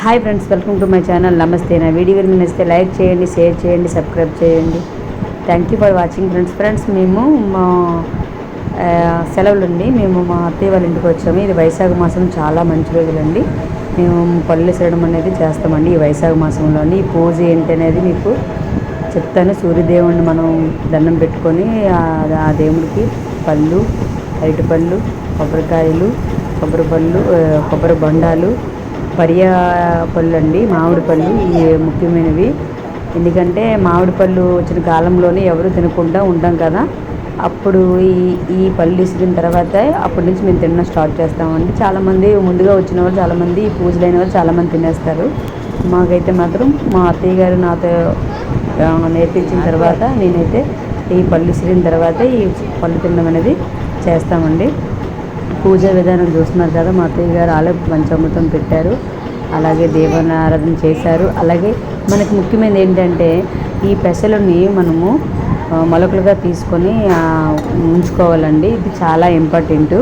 Hi friends welcome to my channel. నమస్తే. నా video మీరు నచ్చితే లైక్ చేయండి షేర్ చేయండి సబ్స్క్రైబ్ చేయండి. Thank you for watching friends friends మేము మా సెలవులుండి సెలవులండి మేము మా అత్తయ్య వాళ్ళ ఇంటికి వచ్చాము. ఇది వైశాఖ మాసం చాలా మంచి రోజులండి. మేము పళ్ళు వేసడం అనేది చేస్తామండి ఈ వైశాఖ మాసంలోని. ఈ పూజ ఏంటి అనేది మీకు చెప్తాను. సూర్యదేవుడిని మనం దండం పెట్టుకొని ఆ దేవుడికి పళ్ళు అరటిపళ్ళు కొబ్బరికాయలు కొబ్బరి పళ్ళు కొబ్బరి బొండాలు పరియా పళ్ళు అండి మామిడి పళ్ళు ఇవి ముఖ్యమైనవి. ఎందుకంటే మామిడి పళ్ళు వచ్చిన కాలంలోనే ఎవరు తినకుండా ఉంటాం కదా. అప్పుడు ఈ ఈ పళ్ళు ఇసిన తర్వాత అప్పటి నుంచి మేము తినడం స్టార్ట్ చేస్తామండి. చాలామంది ముందుగా వచ్చిన వాళ్ళు చాలామంది ఈ పూజలైన వాళ్ళు చాలామంది తినేస్తారు. మాకైతే మాత్రం మా అత్తయ్య గారు నాతో నేర్పించిన తర్వాత నేనైతే ఈ పళ్ళు ఇసిరిన తర్వాత ఈ పళ్ళు తినడం అనేది చేస్తామండి. పూజా విధానం చూస్తున్నారు కదా మా అత్తయ్య గారు ఆలయ పంచామృతం పెట్టారు. అలాగే దేవుని ఆరాధన చేశారు. అలాగే మనకి ముఖ్యమైనది ఏంటంటే ఈ పెసలని మనము మొలకలుగా తీసుకొని ఉంచుకోవాలండి. ఇది చాలా ఇంపార్టెంట్.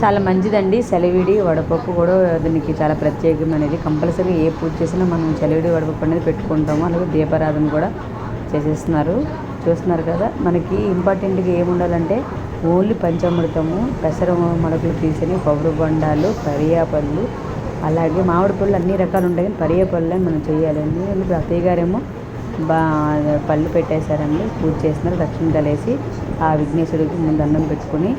చాలా మంచిదండి. సెలవిడి వడపప్పు కూడా దీనికి చాలా ప్రత్యేకమైనది కంపల్సరీ ఏ పూజ చేసినా మనం సెలవిడి వడపప్పు అనేది పెట్టుకుంటాము. అలాగే దీపారాధన కూడా చేసేస్తున్నారు. చూస్తున్నారు కదా మనకి ఇంపార్టెంట్గా ఏముండాలంటే ఓన్లీ పంచామృతము పెసర మొలకలు తీసిన కొబ్బరి బొండాలు పరియా పళ్ళు అలాగే మామిడి పళ్ళు అన్ని రకాలు ఉంటాయి. కానీ పరియ పళ్ళే మనం చేయాలండి ఇప్పుడు అత్తయ్య గారేమో బా పళ్ళు పెట్టేశారండి. పూజ చేస్తున్నారు. దక్షిణ తలేసి ఆ విఘ్నేశ్వరుడికి ముందు దండం పెట్టుకొని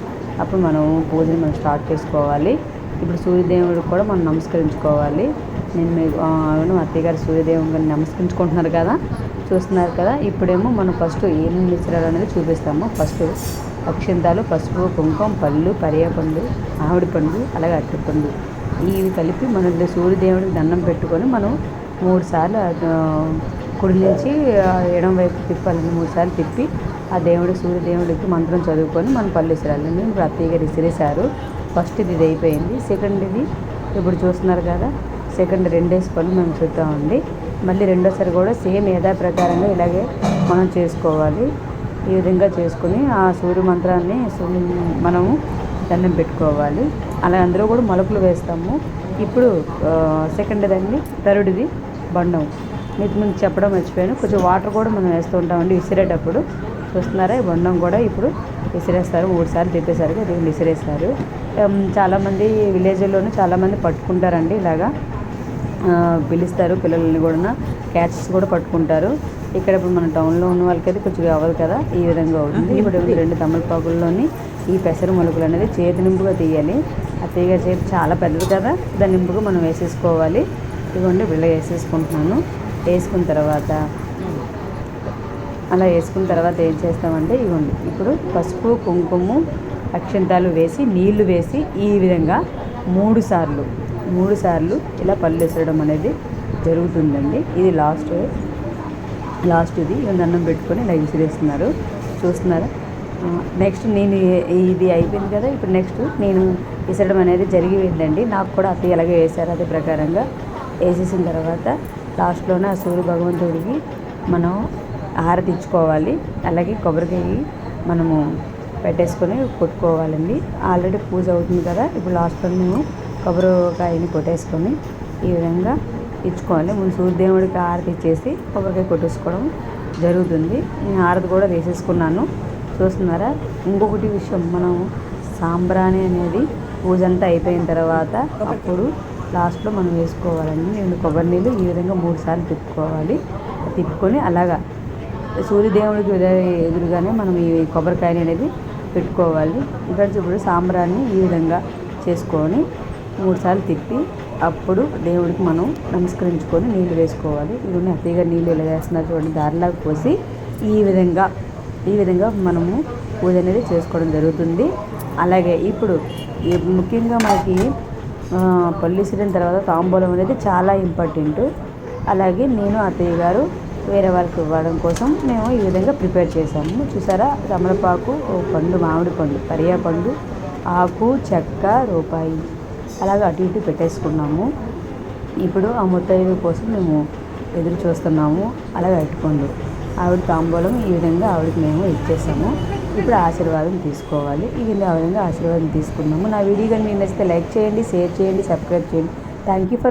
అప్పుడు మనం పూజని మనం స్టార్ట్ చేసుకోవాలి. ఇప్పుడు సూర్యదేవుడికి కూడా మనం నమస్కరించుకోవాలి. నేను మీకు అవును అత్తయ్య గారు సూర్యదేవుని గారిని నమస్కరించుకుంటున్నారు కదా. చూస్తున్నారు కదా ఇప్పుడేమో మనం ఫస్ట్ ఏం మిశ్రాలు అనేది చూపిస్తాము. ఫస్ట్ అక్షింతాలు పసుపు కుంకుమ పళ్ళు పరియపండు ఆవిడి పండు అలాగే అరటిపండు ఇవి కలిపి మనం సూర్యదేవుడికి దండం పెట్టుకొని మనం మూడు సార్లు కుడి నుంచి ఎడం వైపు తిప్పాలని మూడు సార్లు తిప్పి ఆ దేవుడు సూర్యదేవుడికి మంత్రం చదువుకొని మనం పళ్ళు విసిరాలని ప్రత్యేక విసిరేశారు ఫస్ట్ ఇది అయిపోయింది. సెకండ్ ఇది ఇప్పుడు చూస్తున్నారు కదా సెకండ్ రెండేసి పళ్ళు మనం చూద్దామండి. మళ్ళీ రెండోసారి కూడా సేమ్ యథా ప్రకారంగా ఇలాగే మనం చేసుకోవాలి. ఈ విధంగా చేసుకుని ఆ సూర్య మంత్రాన్ని మనము దండం పెట్టుకోవాలి. అలా అందులో కూడా మొలకలు వేస్తాము. ఇప్పుడు సెకండ్ దాన్ని థర్డ్ది బండం. మీకు ముందు చెప్పడం మర్చిపోయాను. కొంచెం వాటర్ కూడా మనం వేస్తూ ఉంటామండి విసిరేటప్పుడు. చూస్తున్నారా? ఈ బొండం కూడా ఇప్పుడు విసిరేస్తారు. మూడు సార్లు తిప్పేసరికి అది విసిరేస్తారు. చాలామంది విలేజ్లోనూ చాలామంది పట్టుకుంటారండి ఇలాగా. పిలుస్తారు పిల్లల్ని కూడా క్యాచెస్ కూడా పట్టుకుంటారు. ఇక్కడ ఇప్పుడు మన టౌన్లో ఉన్న వాళ్ళకైతే కొంచెం అవ్వదు కదా ఈ విధంగా అవుతుంది. ఇప్పుడు రెండు తమలపాకుల్లోని ఈ పెసర మొలకలు అనేది చేతి నింపుగా తీయాలి. ఆ తీగ చేతి చాలా పెద్దది కదా దాని నింపుగా మనం వేసేసుకోవాలి. ఇదిగోండి బిళ్ళ వేసేసుకుంటున్నాను. వేసుకున్న తర్వాత అలా వేసుకున్న తర్వాత ఏం చేస్తామంటే ఇవ్వండి ఇప్పుడు పసుపు కుంకుమ అక్షంతాలు వేసి నీళ్ళు వేసి ఈ విధంగా మూడు సార్లు మూడు సార్లు ఇలా పళ్ళు వేసడం అనేది జరుగుతుందండి. ఇది లాస్ట్ లాస్ట్ ఇది. దండం పెట్టుకొని ఇలా విసిరేస్తున్నారు. చూస్తున్నారా? నెక్స్ట్ నేను ఇది అయిపోయింది కదా ఇప్పుడు నెక్స్ట్ నేను విసరడం అనేది జరిగిపోయిందండి. నాకు కూడా అత్తయ్య ఎలాగే వేశారు అదే ప్రకారంగా. వేసేసిన తర్వాత లాస్ట్లోనే ఆ సూర్య భగవంతుడికి మనం హారతి ఇచ్చుకోవాలి. అలాగే కొబ్బరికాయ మనము పెట్టేసుకొని కొట్టుకోవాలండి. ఆల్రెడీ పూజ అవుతుంది కదా ఇప్పుడు లాస్ట్లో మేము కొబ్బరికాయని కొట్టేసుకొని ఈ విధంగా ఇచ్చుకోవాలి. ముందు సూర్యదేవుడికి హారతి ఇచ్చేసి కొబ్బరికాయ కొట్టేసుకోవడం జరుగుతుంది. నేను హారతి కూడా వేసేసుకున్నాను. చూస్తున్నారా? ఇంకొకటి విషయం మనం సాంబ్రాణి అనేది పూజ అంతా అయిపోయిన తర్వాత అప్పుడు లాస్ట్లో మనం వేసుకోవాలండి. నేను కొబ్బరి నీళ్ళు ఈ విధంగా మూడు సార్లు తిప్పుకోవాలి. తిప్పుకొని అలాగా సూర్యదేవుడికి ఎదురుగానే మనం ఈ కొబ్బరికాయని అనేది పెట్టుకోవాలి. ఇక్కడ ఇప్పుడు సాంబ్రాన్ని ఈ విధంగా చేసుకొని మూడుసార్లు తిప్పి అప్పుడు దేవుడికి మనం నమస్కరించుకొని నీళ్ళు వేసుకోవాలి. ఇవన్నీ అత్తయ్యగా నీళ్ళు ఇలా వేస్తున్నారు చూడండి. దారిలాగా పోసి ఈ విధంగా ఈ విధంగా మనము పూజ అనేది చేసుకోవడం జరుగుతుంది. అలాగే ఇప్పుడు ఈ ముఖ్యంగా మనకి పల్లి పళ్ళు తర్వాత తాంబూలం అనేది చాలా ఇంపార్టెంట్. అలాగే నేను అత్తయ్య గారు వేరే వాళ్ళకి ఇవ్వడం కోసం మేము ఈ విధంగా ప్రిపేర్ చేసాము చూసారా? తమలపాకు ఓ పండు మామిడి పండు పరియా పండు ఆకు చెక్క రూపాయి. అలాగే అటు ఇటు పెట్టేసుకున్నాము. ఇప్పుడు ఆ ముత్తైదు కోసం మేము ఎదురు చూస్తున్నాము. అలాగే అట్టుకోండు ఆవిడ తాంబూలం ఈ విధంగా ఆవిడకి మేము ఇచ్చేసాము. ఇప్పుడు ఆశీర్వాదం తీసుకోవాలి. ఈ విధంగా ఆ విధంగా ఆశీర్వాదం తీసుకున్నాము. నా వీడియో కానీ మీకు నచ్చితే లైక్ చేయండి షేర్ చేయండి సబ్స్క్రైబ్ చేయండి. Thank you for